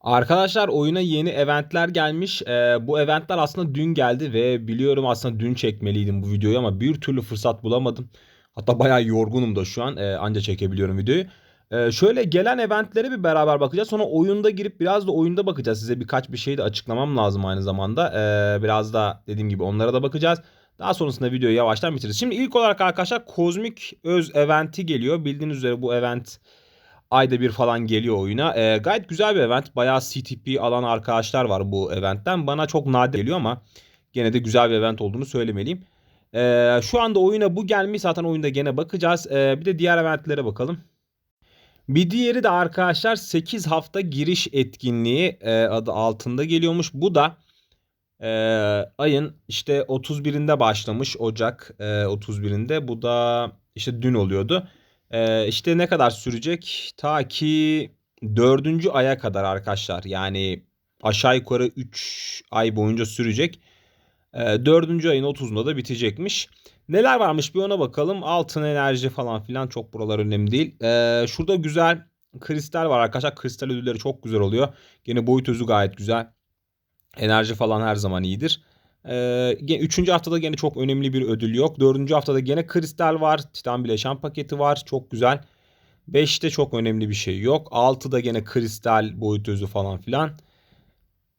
Arkadaşlar oyuna yeni eventler gelmiş. Ee, bu eventler aslında dün geldi ve biliyorum aslında dün çekmeliydim bu videoyu ama bir türlü fırsat bulamadım. Hatta bayağı yorgunum da şu an. Ee, anca çekebiliyorum videoyu. Ee, şöyle gelen eventlere bir beraber bakacağız. Sonra oyunda girip biraz da oyunda bakacağız. Size birkaç bir şey de açıklamam lazım aynı zamanda. Ee, biraz da dediğim gibi onlara da bakacağız. Daha sonrasında videoyu yavaştan bitiririz. Şimdi ilk olarak arkadaşlar kozmik öz eventi geliyor. Bildiğiniz üzere bu event ayda bir falan geliyor oyuna. E, gayet güzel bir event. Bayağı CTP alan arkadaşlar var bu eventten. Bana çok nadir geliyor ama gene de güzel bir event olduğunu söylemeliyim. E, şu anda oyuna bu gelmiş. Zaten oyunda gene bakacağız. E, bir de diğer eventlere bakalım. Bir diğeri de arkadaşlar 8 hafta giriş etkinliği e, adı altında geliyormuş. Bu da e, ayın işte 31'inde başlamış Ocak e, 31'inde. Bu da işte dün oluyordu. Ee, işte ne kadar sürecek? Ta ki dördüncü aya kadar arkadaşlar. Yani aşağı yukarı 3 ay boyunca sürecek. Ee, dördüncü ayın 30'unda da bitecekmiş. Neler varmış bir ona bakalım. Altın enerji falan filan çok buralar önemli değil. Ee, şurada güzel kristal var arkadaşlar. Kristal ödülleri çok güzel oluyor. Gene boyut özü gayet güzel. Enerji falan her zaman iyidir. Ee, üçüncü haftada gene çok önemli bir ödül yok. Dördüncü haftada gene kristal var. Titan bileşen paketi var. Çok güzel. Beşte çok önemli bir şey yok. Altıda gene kristal boyut özü falan filan.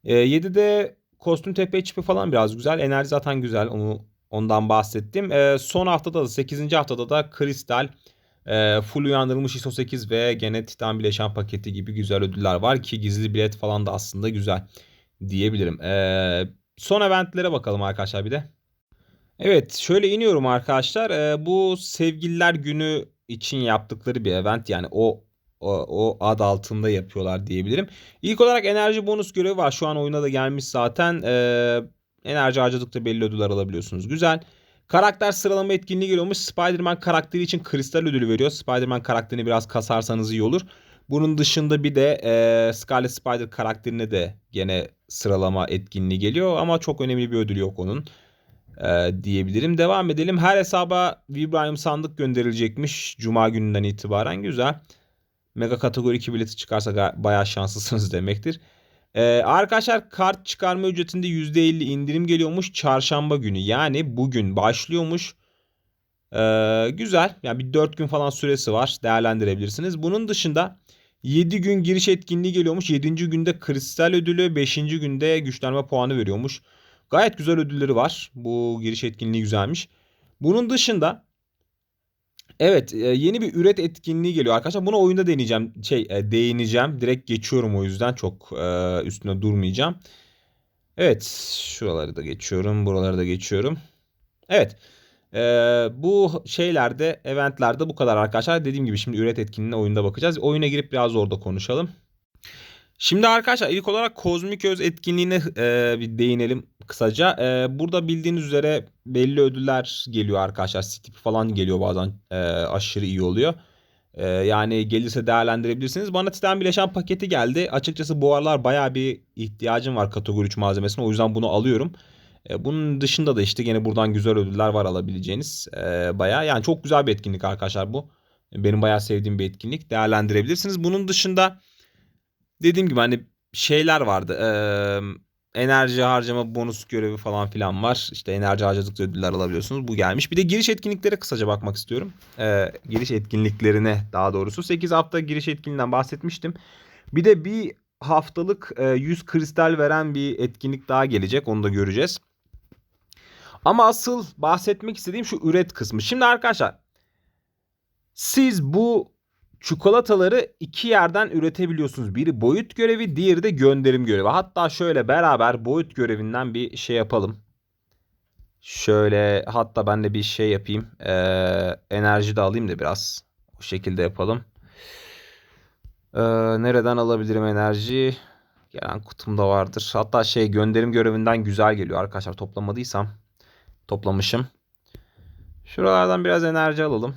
Ee, yedide kostüm tepe çipi falan biraz güzel. Enerji zaten güzel. Onu ondan bahsettim. Ee, son haftada da 8. haftada da kristal e, full uyandırılmış ISO 8 ve gene Titan bileşen paketi gibi güzel ödüller var ki gizli bilet falan da aslında güzel diyebilirim. Ee, Son eventlere bakalım arkadaşlar bir de. Evet şöyle iniyorum arkadaşlar. Ee, bu sevgililer günü için yaptıkları bir event yani o o, o ad altında yapıyorlar diyebilirim. İlk olarak enerji bonus görevi var. Şu an oyuna da gelmiş zaten. Ee, enerji harcadıkça belli ödüller alabiliyorsunuz. Güzel. Karakter sıralama etkinliği geliyormuş. Spider-Man karakteri için kristal ödülü veriyor. Spider-Man karakterini biraz kasarsanız iyi olur. Bunun dışında bir de e, Scarlet Spider karakterine de gene sıralama etkinliği geliyor ama çok önemli bir ödül yok onun e, diyebilirim. Devam edelim. Her hesaba Vibranium sandık gönderilecekmiş Cuma gününden itibaren. Güzel. Mega kategori 2 bileti çıkarsa bayağı şanslısınız demektir. Ee, arkadaşlar kart çıkarma ücretinde %50 indirim geliyormuş çarşamba günü. Yani bugün başlıyormuş. Ee, güzel. Yani bir 4 gün falan süresi var. Değerlendirebilirsiniz. Bunun dışında 7 gün giriş etkinliği geliyormuş. 7. günde kristal ödülü, 5. günde güçlenme puanı veriyormuş. Gayet güzel ödülleri var. Bu giriş etkinliği güzelmiş. Bunun dışında evet e, yeni bir üret etkinliği geliyor arkadaşlar. Bunu oyunda deneyeceğim. Şey e, değineceğim. Direkt geçiyorum o yüzden çok e, üstüne durmayacağım. Evet şuraları da geçiyorum. Buraları da geçiyorum. Evet. Ee, bu şeylerde, eventlerde bu kadar arkadaşlar. Dediğim gibi şimdi üret etkinliğine oyunda bakacağız. Oyuna girip biraz orada konuşalım. Şimdi arkadaşlar ilk olarak Kozmik Öz etkinliğine e, bir değinelim kısaca. E, burada bildiğiniz üzere belli ödüller geliyor arkadaşlar. Stip falan geliyor bazen e, aşırı iyi oluyor. E, yani gelirse değerlendirebilirsiniz. Bana Titan Bileşen paketi geldi. Açıkçası bu aralar baya bir ihtiyacım var kategori 3 malzemesine. O yüzden bunu alıyorum. E, bunun dışında da işte gene buradan güzel ödüller var alabileceğiniz. E, bayağı yani çok güzel bir etkinlik arkadaşlar bu. Benim bayağı sevdiğim bir etkinlik. Değerlendirebilirsiniz. Bunun dışında dediğim gibi hani şeyler vardı. E, enerji harcama bonus görevi falan filan var. İşte enerji harcadıkça ödüller alabiliyorsunuz. Bu gelmiş. Bir de giriş etkinliklere kısaca bakmak istiyorum. Giriş etkinliklerine daha doğrusu. 8 hafta giriş etkinliğinden bahsetmiştim. Bir de bir haftalık 100 kristal veren bir etkinlik daha gelecek. Onu da göreceğiz. Ama asıl bahsetmek istediğim şu üret kısmı. Şimdi arkadaşlar siz bu çikolataları iki yerden üretebiliyorsunuz. Biri boyut görevi, diğeri de gönderim görevi. Hatta şöyle beraber boyut görevinden bir şey yapalım. Şöyle hatta ben de bir şey yapayım. Ee, enerji de alayım da biraz. O şekilde yapalım. Ee, nereden alabilirim enerji? Gelen kutumda vardır. Hatta şey gönderim görevinden güzel geliyor arkadaşlar toplamadıysam toplamışım. Şuralardan biraz enerji alalım.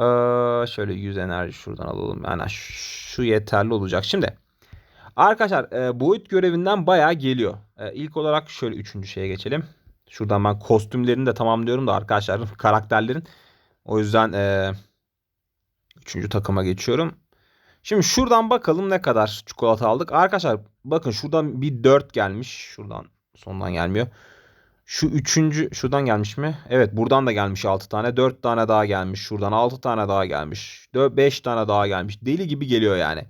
Ee, şöyle 100 enerji şuradan alalım. Yani şu yeterli olacak. Şimdi arkadaşlar e, boyut görevinden bayağı geliyor. E, ilk olarak şöyle üçüncü şeye geçelim. Şuradan ben kostümlerini de tamamlıyorum da arkadaşlar karakterlerin. O yüzden e, üçüncü takıma geçiyorum. Şimdi şuradan bakalım ne kadar çikolata aldık. Arkadaşlar bakın şuradan bir 4 gelmiş. Şuradan sondan gelmiyor. Şu üçüncü şuradan gelmiş mi? Evet buradan da gelmiş 6 tane. 4 tane daha gelmiş. Şuradan 6 tane daha gelmiş. 5 tane daha gelmiş. Deli gibi geliyor yani.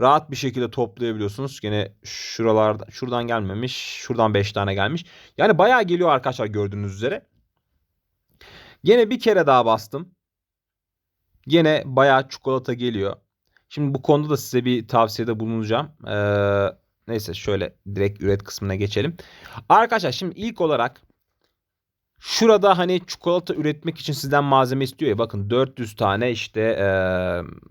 Rahat bir şekilde toplayabiliyorsunuz. Gene şuralarda şuradan gelmemiş. Şuradan 5 tane gelmiş. Yani bayağı geliyor arkadaşlar gördüğünüz üzere. Gene bir kere daha bastım. Gene bayağı çikolata geliyor. Şimdi bu konuda da size bir tavsiyede bulunacağım. Ee, neyse şöyle direkt üret kısmına geçelim. Arkadaşlar şimdi ilk olarak şurada hani çikolata üretmek için sizden malzeme istiyor ya. Bakın 400 tane işte e,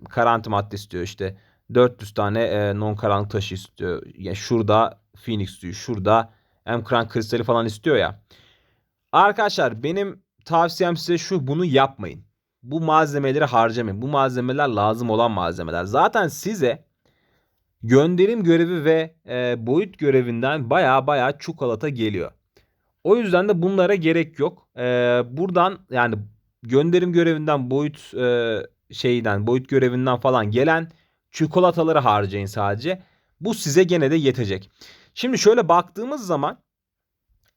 karanti madde istiyor işte. 400 tane e, non karanlık taşı istiyor. Yani şurada Phoenix diyor. Şurada Emkran kristali falan istiyor ya. Arkadaşlar benim tavsiyem size şu bunu yapmayın bu malzemeleri harcamayın. Bu malzemeler lazım olan malzemeler. Zaten size gönderim görevi ve e, boyut görevinden baya baya çikolata geliyor. O yüzden de bunlara gerek yok. E, buradan yani gönderim görevinden boyut e, şeyden boyut görevinden falan gelen çikolataları harcayın sadece. Bu size gene de yetecek. Şimdi şöyle baktığımız zaman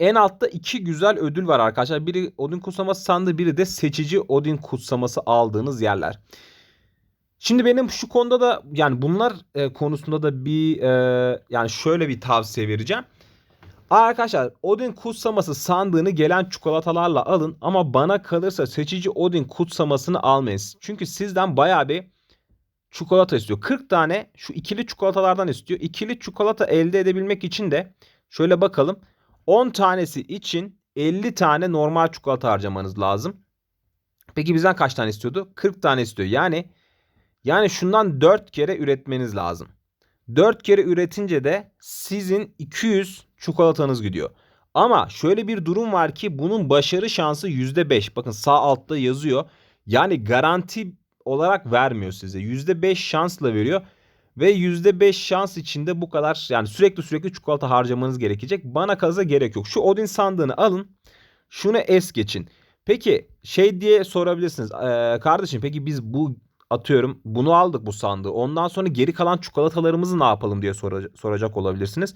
en altta iki güzel ödül var arkadaşlar. Biri Odin kutsaması sandığı biri de seçici Odin kutsaması aldığınız yerler. Şimdi benim şu konuda da yani bunlar e, konusunda da bir e, yani şöyle bir tavsiye vereceğim. Arkadaşlar Odin kutsaması sandığını gelen çikolatalarla alın ama bana kalırsa seçici Odin kutsamasını almayın. Çünkü sizden bayağı bir çikolata istiyor. 40 tane şu ikili çikolatalardan istiyor. İkili çikolata elde edebilmek için de şöyle bakalım. 10 tanesi için 50 tane normal çikolata harcamanız lazım. Peki bizden kaç tane istiyordu? 40 tane istiyor. Yani yani şundan 4 kere üretmeniz lazım. 4 kere üretince de sizin 200 çikolatanız gidiyor. Ama şöyle bir durum var ki bunun başarı şansı %5. Bakın sağ altta yazıyor. Yani garanti olarak vermiyor size. %5 şansla veriyor. Ve %5 şans içinde bu kadar yani sürekli sürekli çikolata harcamanız gerekecek. Bana kaza gerek yok. Şu Odin sandığını alın. Şunu es geçin. Peki şey diye sorabilirsiniz. Ee, kardeşim peki biz bu atıyorum bunu aldık bu sandığı. Ondan sonra geri kalan çikolatalarımızı ne yapalım diye soracak, soracak olabilirsiniz.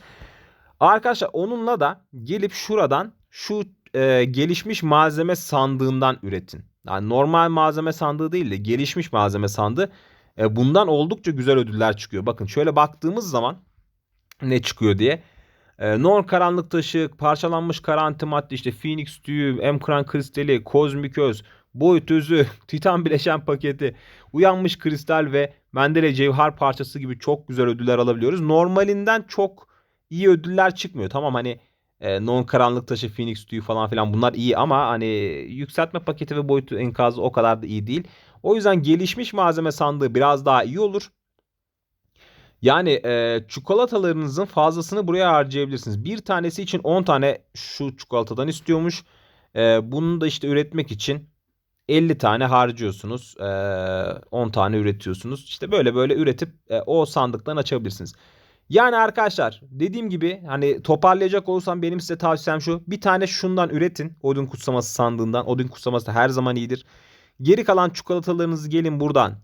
Arkadaşlar onunla da gelip şuradan şu e, gelişmiş malzeme sandığından üretin. Yani normal malzeme sandığı değil de gelişmiş malzeme sandığı. E, bundan oldukça güzel ödüller çıkıyor. Bakın şöyle baktığımız zaman ne çıkıyor diye. E, non karanlık taşı, parçalanmış karanti madde, işte Phoenix tüyü, Emkran kristali, kozmik öz, boyut özü, titan bileşen paketi, uyanmış kristal ve Mendele cevher parçası gibi çok güzel ödüller alabiliyoruz. Normalinden çok iyi ödüller çıkmıyor. Tamam hani e, non karanlık taşı, Phoenix tüyü falan filan bunlar iyi ama hani yükseltme paketi ve boyutu enkazı o kadar da iyi değil. O yüzden gelişmiş malzeme sandığı biraz daha iyi olur. Yani e, çikolatalarınızın fazlasını buraya harcayabilirsiniz. Bir tanesi için 10 tane şu çikolatadan istiyormuş. E, bunu da işte üretmek için 50 tane harcıyorsunuz. E, 10 tane üretiyorsunuz. İşte böyle böyle üretip e, o sandıktan açabilirsiniz. Yani arkadaşlar dediğim gibi hani toparlayacak olursam benim size tavsiyem şu. Bir tane şundan üretin. Odin kutsaması sandığından. Odin kutsaması da her zaman iyidir. Geri kalan çikolatalarınızı gelin buradan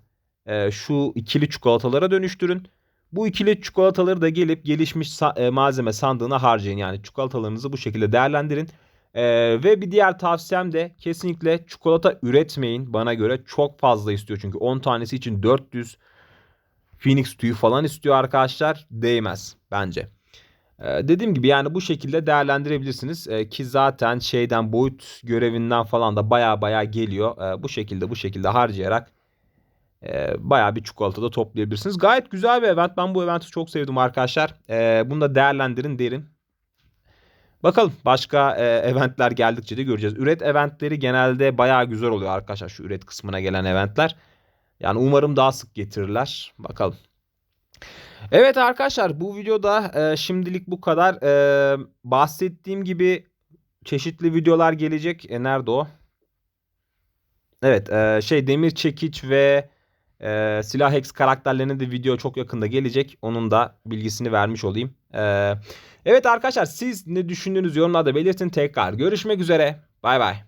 e, şu ikili çikolatalara dönüştürün. Bu ikili çikolataları da gelip gelişmiş e, malzeme sandığına harcayın. Yani çikolatalarınızı bu şekilde değerlendirin. E, ve bir diğer tavsiyem de kesinlikle çikolata üretmeyin. Bana göre çok fazla istiyor. Çünkü 10 tanesi için 400 Phoenix tüyü falan istiyor arkadaşlar. Değmez bence. Ee, dediğim gibi yani bu şekilde değerlendirebilirsiniz ee, ki zaten şeyden boyut görevinden falan da baya baya geliyor. Ee, bu şekilde bu şekilde harcayarak e, baya bir çikolata da toplayabilirsiniz. Gayet güzel bir event. Ben bu eventi çok sevdim arkadaşlar. Ee, bunu da değerlendirin derin. Bakalım başka e, eventler geldikçe de göreceğiz. Üret eventleri genelde baya güzel oluyor arkadaşlar şu üret kısmına gelen eventler. Yani umarım daha sık getirirler. Bakalım. Evet arkadaşlar bu videoda e, şimdilik bu kadar. E, bahsettiğim gibi çeşitli videolar gelecek. E, nerede o? Evet e, şey demir çekiç ve e, silah hex karakterlerine de video çok yakında gelecek. Onun da bilgisini vermiş olayım. E, evet arkadaşlar siz ne düşündüğünüz yorumlarda belirtin tekrar. Görüşmek üzere. Bay bay.